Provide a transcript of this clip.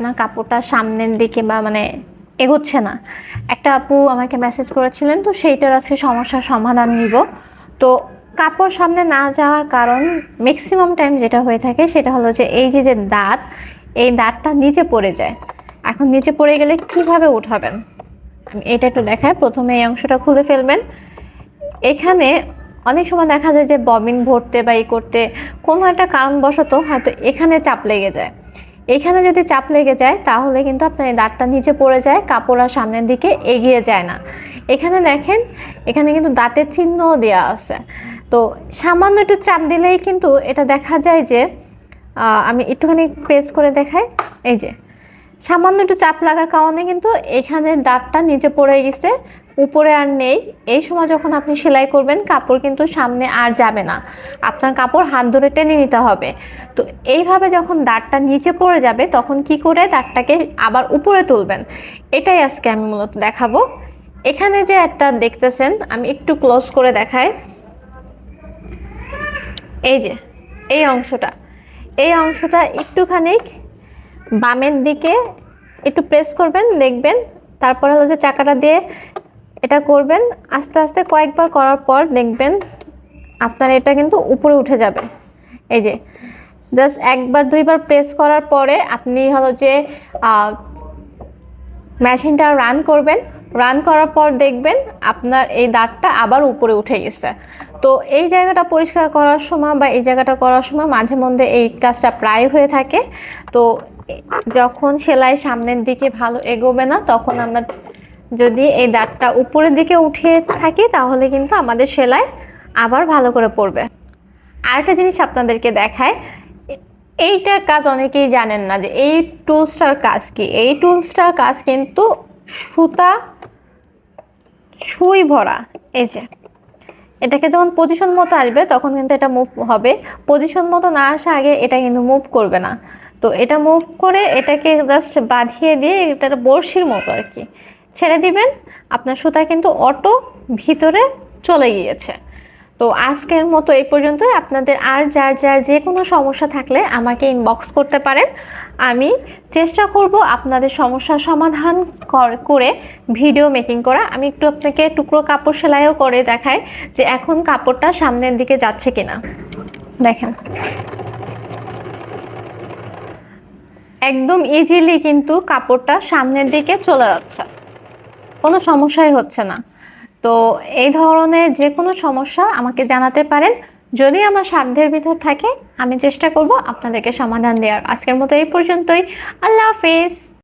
আপনার কাপড়টা সামনের দিকে বা মানে এগোচ্ছে না। একটা আপু আমাকে মেসেজ করেছিলেন, তো সেইটার আজকে সমস্যার সমাধান নিব। তো কাপড় সামনে না যাওয়ার কারণ ম্যাক্সিমাম টাইম যেটা হয়ে থাকে সেটা হলো যে এই যে যে দাঁত, এই দাঁতটা নিচে পড়ে যায়। এখন নিচে পড়ে গেলে কীভাবে উঠাবেন? আমি এটা একটু দেখায়, প্রথমে এই অংশটা খুলে ফেলবেন। এখানে অনেক সময় দেখা যায় যে ববিন ভরতে বা ই করতে কোনো একটা কারণবশত হয়তো এখানে চাপ লেগে যায়। এখানে যদি চাপ লেগে যায়, তাহলে কিন্তু আপনার এই দাঁতটা নিচে পড়ে যায়, কাপড় আর সামনের দিকে এগিয়ে যায় না। এখানে দেখেন, এখানে কিন্তু দাঁতের চিহ্নও দেওয়া আছে। তো সামান্য একটু চাপ দিলেই কিন্তু এটা দেখা যায় যে আমি একটুখানি প্রেস করে দেখাই। এই যে, সামান্য একটু চাপ লাগার কারণে কিন্তু এখানে দাঁতটা নিচে পড়ে গেছে। উপরে আর নেই। এই সময় যখন আপনি সেলাই করবেন, কাপড় কিন্তু সামনে আর যাবে না। আপনার কাপড় হাত ধরে টেনে নিতে হবে। তো এইভাবে যখন দাঁতটা নিচে পড়ে যাবে, তখন কি করে দাঁতটাকে আবার উপরে তুলবেন? এটাই আজকে আমি মূলত দেখাবো। এখানে যে একটা দেখতেছেন, আমি একটু ক্লোজ করে দেখাই। এই যে, এই অংশটা। এই অংশটা একটুখানি বামের দিকে একটু প্রেস করবেন, দেখবেন। তারপরে হলো যে চাকাটা দিয়ে এটা করবেন, আস্তে আস্তে কয়েকবার করার পর দেখবেন আপনার এটা কিন্তু উপরে উঠে যাবে। এই যে জাস্ট একবার দুইবার প্রেস করার পরে আপনি হলো যে মেশিনটা রান করবেন। রান করার পর দেখবেন আপনার এই দাঁতটা আবার উপরে উঠে গেছে। তো এই জায়গাটা পরিষ্কার করার সময় বা এই জায়গাটা করার সময় মাঝে মধ্যে এই কাজটা প্রায় হয়ে থাকে। তো যখন সেলাই সামনের দিকে ভালো এগোবে না, তখন আমরা যদি এই দাঁতটা উপরের দিকে উঠিয়ে থাকি, তাহলে কিন্তু আমাদের সেলাই আবার ভালো করে পড়বে। আরেকটা জিনিস আপনাদেরকে দেখায় এইটার কাজ অনেকেই জানেন না যে এই টুলসটার কাজ কি। এই টুলসটার কাজ কিন্তু সুতা সুই ভরা, এই যে। এটাকে যখন পজিশন মতো আসবে, তখন কিন্তু এটা মুভ হবে। পজিশন মতো না আসা আগে এটা কিন্তু মুভ করবে না। তো এটা মুভ করে এটাকে জাস্ট বাঁধিয়ে দিয়ে এটা বড়শির মতো আর কি। ছেড়ে দিবেন। আপনার সুতা কিন্তু অটো ভিতরে চলে গিয়েছে। তো আজকের মতো এই পর্যন্ত আপনাদের আর যার যার যে কোনো সমস্যা থাকলে আমাকে ইনবক্স করতে পারেন। আমি চেষ্টা করব আপনাদের সমস্যার সমাধান কর- করে ভিডিও মেকিং করা। আমি একটু আপনাকে টুকরো কাপড় সেলাইও করে দেখাই যে এখন কাপড়টা সামনের দিকে যাচ্ছে কিনা। দেখেন। একদম ইজিলি কিন্তু কাপড়টা সামনের দিকে চলে যাচ্ছে। কোনো সমস্যাই হচ্ছে না। তো এই ধরনের যে কোনো সমস্যা আমাকে জানাতে পারেন। যদি আমার সাধ্যের ভিতর থাকে, আমি চেষ্টা করব আপনাদেরকে সমাধান দেওয়ার। আজকের মতো এই পর্যন্তই। আল্লাহ হাফেজ।